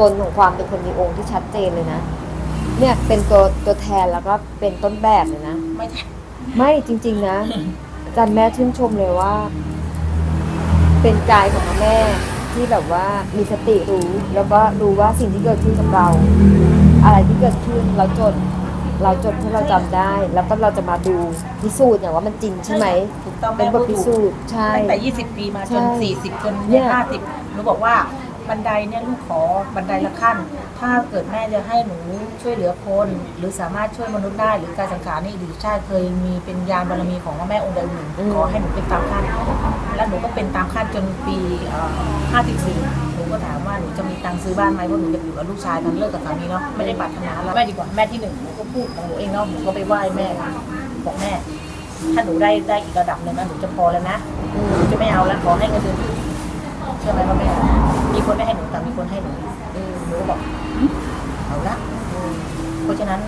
ตนของความเป็นคนมีองค์ที่ชัดเจนเลยนะ เนี่ยเป็นตัวตัวแทนแล้วก็เป็นต้นแบบเลยนะ ไม่ใช่ไม่จริง ๆ นะอาจารย์แม่ชื่นชมเลยว่า เป็นกายของแม่ที่แบบว่ามีสติรู้ แล้วก็รู้ว่าสิ่งที่เกิดขึ้นกับเรา อะไรที่เกิดขึ้นเราจด เราจดเพื่อเราจำได้ แล้วก็เราจะมาดูพิสูจน์อย่างว่ามันจริงใช่ไหมถูกต้องเป็นแม่บทพูดพิถูสูกจน์ใช่ ตั้งแต่ 20 ปีมาจน ใช่40 จน เนี่ยห้าสิบหนูบอกว่า บันไดเนี่ยลูกขอบันไดละขั้น ถ้าเกิดแม่จะให้หนูช่วยเหลือคน หรือสามารถช่วยมนุษย์ได้ หรือการสังขารนี่ดีชาติเคยมีเป็นยานบารมีของพระแม่องค์ใดองค์หนึ่งขอให้หนูเป็นตามขั้นแล้วหนูก็เป็นตามขั้นจนปี54หนูก็ถามว่าหนูจะมีตังค์ซื้อบ้านไหมเพราะหนูอยากอยู่กับลูกชายตอนเลิกกับสามีเนาะไม่ได้ปรารถนาแล้วแม่ดีกว่าแม่ที่หนึ่งหนูก็พูดของหนูเองเนาะหนูก็ไปไหว้แม่บอกแม่ ถ้าหนูได้ได้อีกระดับหนึ่งนะหนูจะพอแล้วนะหนูจะไม่เอาแล้วขอให้เงินเดือนขึ้นเชื่อไหมว่าแม่ คนไม่ให้หนูแต่มีคนให้หนูอืมหนูก็บอกหึเอาละเพราะฉะนั้น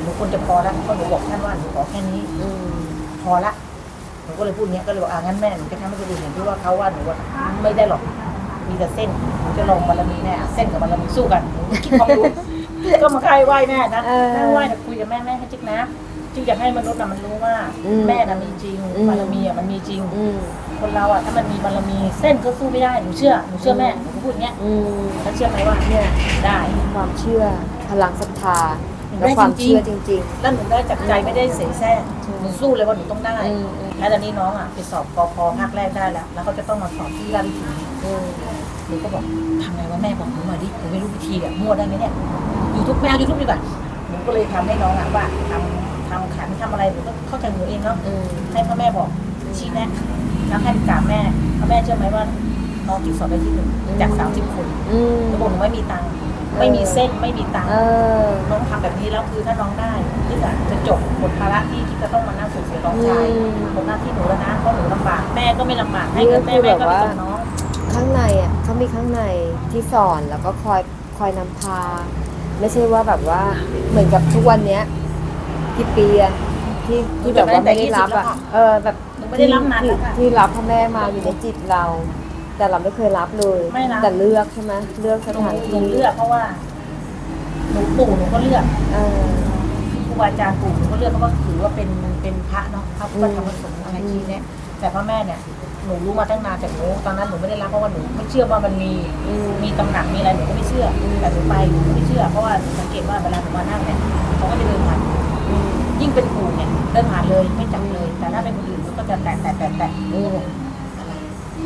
หนูควรจะพอแล้วเพราะหนูบอกท่านว่าหนูขอแค่นี้อืมพอละหนูก็เลยพูดเนี้ยก็เลยบอกอ่างั้นแม่หนูจะทำให้คนอื่นเห็นด้วยว่าเขาว่าหนูว่าไม่ได้หรอกมีแต่เส้นหนูจะลองบารมีแน่เส้นกับบารมีสู้กันหนูคิดความรู้ก็มาใครไหว้แม่นะนั่งไหว้แต่คุยกับแม่แม่ให้จิ๊กนะ จิ๊กอยากให้มนุษย์น่ะมันรู้ว่าแม่น่ะมีจริงบารมีอะมันมีจริง อืมคนเราอะถ้ามันมีบารมีเส้นก็สู้ไม่ได้หนูเชื่อหนูเชื่อแม่หนูก็พูดอย่างเงี้ยอืมแล้วเชื่อไหมว่าเนี่ยได้ความเชื่อพลังศรัทธาได้และความจริงๆเชื่อจริง แล้วหนูได้จากใจไม่ได้เสแสร้งใช่หนูสู้เลยว่าหนูต้องได้อืมอืมแล้วตอนนี้น้องอะไปสอบกพภาคแรกได้แล้ว แล้วเขาจะต้องมาสอบที่ราชวิถีๆอืมหนูก็บอกทำไงวะแม่บอกหนูหน่อยดิหนูไม่รู้วิธีอะมั่วได้ไหมเนี่ยยูทูบไม่เอายูทูบดีกว่าหนูก็เลยทำให้น้องอะว่าทำ ทำขันทำอะไรหนูก็เข้าใจหนูเองเนาะอืมให้พ่อแม่บอกชี้แนะแล้วให้กราบแม่พ่อแม่เชื่อไหมว่าน้องจิตสอบได้ที่หนึ่งจากสามสิบคนอืมหนูบอกหนูไม่มีตังค์ไม่มีเส้นไม่มีตังค์เออน้องทำแบบนี้แล้วคือถ้าน้องได้ที่จะจะจบหมดภาระที่ที่จะต้องมานั่งสูญเสียน้องชายอืมหมดหน้าที่หนูแล้วนะเพราะหนูลำบากแม่ก็ไม่ลำบากให้เงินแม่แม่ก็ไม่ส่งน้องข้างในอะเขามีข้างในที่สอนแล้วก็คอยคอยนำพา ไม่ใช่ว่าแบบว่าเหมือนกับทุกวันเนี้ย กี่ปีอะที่ที่แบบว่าไม่ได้รับอะเออแบบหนูไม่ได้รับนานที่แล้วค่ะที่รับพ่อแม่มาอยู่ในจิตเรา แต่เราไม่เคยรับเลยไม่รับ แต่เลือกใช่ไหมเลือกสหนูถานหนูที่เลือกเพราะว่าหนูปู่หนูก็เลือกเออ ครูบาอาจารย์ปู่หนูก็เลือกเพราะว่าถือว่าเป็นเป็นพระเนาะพระพุทธธรรมสงฆ์อะไรที่เนี่ยแต่พ่อแม่เนี่ยหนูรู้มาตั้งนานแต่หนูตอนนั้นหนูไม่ได้รับเพราะว่าหนูไม่เชื่อว่ามันมีอืม มีตำหนักมีอะไรหนูก็ไม่เชื่ออมแต่หนูไปหนูก็ไม่เชื่อเพราะว่าสังเกตว่าเวลาหนูมานั่งเนี่ยเขาก็จะเดินผ่านอืมยิ่ง เป็นปู่เนี่ยเดินผ่านเลยไม่จับเลย แต่ถ้าเป็นคนอื่นก็จะแตะแตะแตะแตะอืมอะไร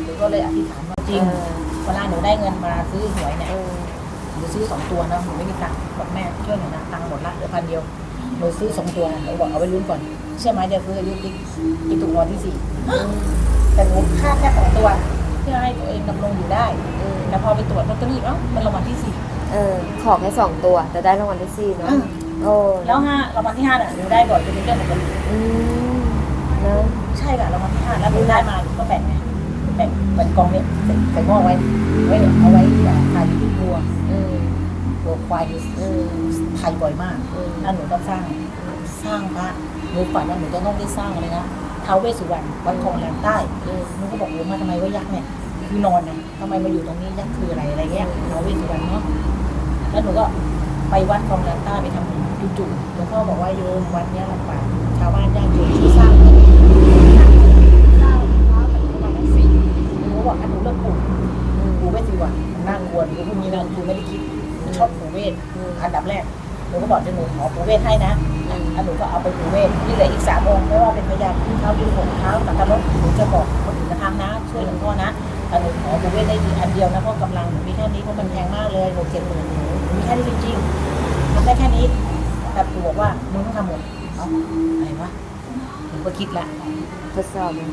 หนูก็เลยอธิษฐานว่าจริงเออเวลาหนูได้เงินมาซื้อหวยเนี่ยเออหนูซื้อสองตัวนะหนูไม่มีตังค์บอกแม่ช่วยหนูนะตังค์หมดละเหลือพันเดียวหนูซื้อสองตัวหนูบอกเอาไว้ลุ้นก่อนเชื่อไหมเดี๋ยวซื้ออายุติ๊กติ๊กถูกรางวัลที่สี่แต่หนูคาดแค่สองตัวเพื่อให้ตัวเองดำรงอยู่ได้อืมแต่พอไปตรวจลอตเตอรี่เอ้าเป็นรางวัลที่สี่เออขอแค่สองตัว แต่ได้รางวัลที่สี่เนาะอืม โอ้แล้วห้ารางวัลที่ห้าน่ะหนูได้บ่อยจนเป็นเรื่องปกติอืมนะใช่ค่ะรางวัลที่ห้าแล้วหนูได้มาหนูก็แบ่งไงแบ่งแบ่งกองเนี้ยใส่ใส่หม้อไว้ไว้เนี่ยเอาไว้ขายที่วัวอืมวัวควายนี่อืมไทยบ่อยมากอืมแล้วหนูก็สร้างสร้างพระหนูฝันว่าหนูจะต้องได้สร้างอะไรนะท้าวเวสสุวรรณวัดคลองแหลมใต้อืมหนูก็บอกหนูมาทำไมว่ายักษ์เนี่ยคือนอนนะทำไมมาอยู่ตรงนี้ยักษ์คืออะไรอะไรเงี้ยท้าวเวสสุวรรณเนาะแล้วหนูก็ไปวัดคลองแหลมใต้ไปทำบุญ จู่ๆหลวงพ่อบอกว่าโยมวัดเนี้ยลำบากชาวบ้านยากจนช่วยสร้างให้สร้างพระปฏิมาณนั้นสิหนูก็บอกอะหนูเลิกปลูกอืมปู่เวสสุวรรณมันน่ากลัวหนูพูดนี้นะคือไม่ได้คิดชอบปู่เวสอืมอันดับแรกหนูก็บอกจะหนูขอปู่เวทให้นะแล้วหนูก็เอาไปปู่เวทที่เหลืออีกสามองค์ไม่ว่าเป็นพญาพุทธเท้ายืนหงเท้าตักกะรถหนูจะบอกคนอื่นจะทำนะ ช่วยหลวงพ่อนะแต่หนูขอปู่เวทได้ดีอันเดียวนะเพราะกำลังหนูมีแค่นี้เพราะมันแพงมากเลยหกเจ็ดหมื่นหนูหนูมีแค่นี้จริงๆทำได้แค่นี้ แต่ปู่บอกว่ามึงต้องทำหมดเอ้าอะไรวะหนูก็คิดละทดสอบมัน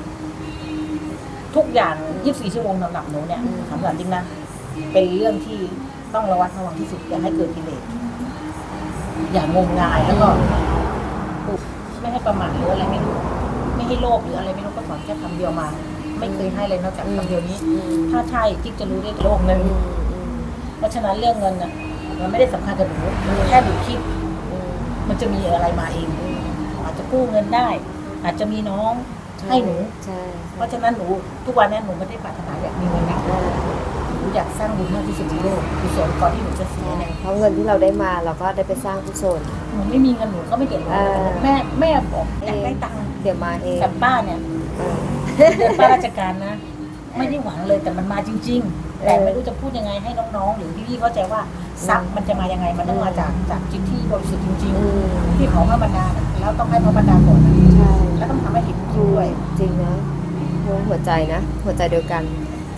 ทุกอย่าง 24 ชั่วโมงสำหรับหนูเนี่ยอืมสำหรับจริงนะ เป็นเรื่องที่ต้องระวัดระวังที่สุดอย่าให้เกิดกิเลสอย่างมงายแล้วก็ไม่ให้ประมาทหรืออะไรไม่รู้ไม่ให้โลภหรืออะไรไม่รู้ก็สอนแค่คำเดียวมา ไม่เคยให้เลยนอกจากคำเดียวนี้อืมถ้าใช่จิ๊กจะรู้ได้โลกเงินอืมอืมเพราะฉะนั้นเรื่องเงินน่ะมันไม่ได้สำคัญกับหนูแค่หนูคิดอื มมันจะมีอะไรมาเอง อาจจะกู้เงินได้ อาจจะมีน้องให้หนู ใช่เพราะฉะนั้นหนูทุกวันเนี้หนูไม่ได้ปรารถนาอยากมีเงินนะอ่าหนูอยากสร้างบุญมากที่สุดในโลกกุศลก่อนที่หนูจะเสียเนี่ยเพราะเงินที่เราได้มาเราก็ได้ไปสร้างกุศลหนูไม่มีเงินหนูก็ไม่เดือดร้อนเออแม่แม่บอกอยากได้ตังค์เดี๋ยวมาเองกับป้าเนี่ยเออเป็นป้าราชการนะ ไม่ได้หวังเลยแต่มันมาจริง ๆ แต่เออไม่รู้จะพูดยังไงให้น้องๆ หรือพี่ๆเข้าใจว่าทรัพย์มันจะมายังไงมันต้องมาจากจากจิตที่บริสุทธิ์จริงอืมๆที่ขอพระบรรดาน่ะแล้วต้องให้พระบรรดาก่อนนะใช่แล้วต้องทำให้เห็นจริงด้วยจริงนะหัวใจนะหัวใจเดียวกัน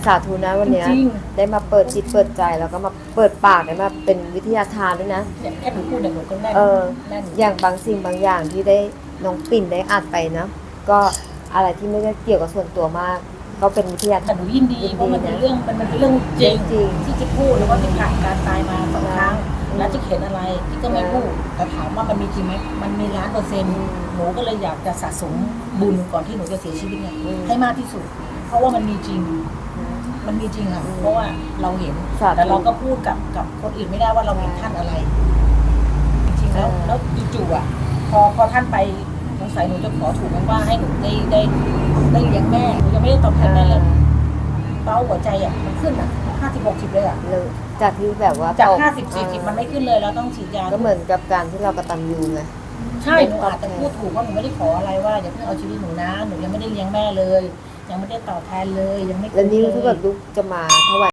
สาธุนะวันเนี้ยจริงได้มาเปิดจิตเปิดใจแล้วก็มาเปิดปากได้มาเป็นวิทยาทานด้วยนะเนี่ยแค่หนูพูดเนี่ยหนูก็แน่นเออแน่นอย่างบางสิ่งบางอย่างที่ได้น้องปิ่นได้อ่านไปนะก็อะไรที่ไม่ได้เกี่ยวกับส่วนตัวมาก ก็เป็นวิทยาแต่ทานหนูยินดีเพราะมันเป็นเรื่องมันมันเป็นเรื่องจริงจริงที่จะพูดแล้วก็ที่ผ่านการตายมาสองครั้งอืมแล้วจะเขียนอะไรที่ก็ไม่พูดแต่ถามว่ามันมีจริงไหมมันมีล้านเปอร์เซ็นต์อืมหนูก็เลยอยากจะสะสมบุญก่อนที่หนูจะเสียชีวิตเนี่ยอืมให้มากที่สุด เพราะว่ามันมีจริง มันมีจริงค่ะอืมเพราะว่าเราเห็นสาธุแต่เราก็พูดกับกับคนอื่นไม่ได้ว่าเราเห็นท่านอะไร จริงๆแล้วเออแล้วจู่ๆอะ พอพอท่านไป สงสัยหนูจะขอถูกไหมว่าให้หนูได้ได้ได้เลี้ยงแม่หนูยังไม่ได้ตอบแทนแม่เลยเป้าหัวใจอะมันขึ้นอะห้าสิบหกสิบเลยอะเลยจากที่แบบว่าจากตกห้าสิบสี่สิบมันไม่ขึ้นเลยแล้วต้องฉีดยาก็เหมือนกับการที่เรากระตันยูไงใช่หนูอาจจะพูดถูกว่าหนูไม่ได้ขออะไรว่าอย่าเพิ่งเอาชีวิตหนูนะหนูยังไม่ได้เลี้ยงแม่เลย ยังไม่ได้ตอบแทนเลยยังไม่แล้วนี่คุ้มถ้าเลเกิยดลูกจะมาถวาย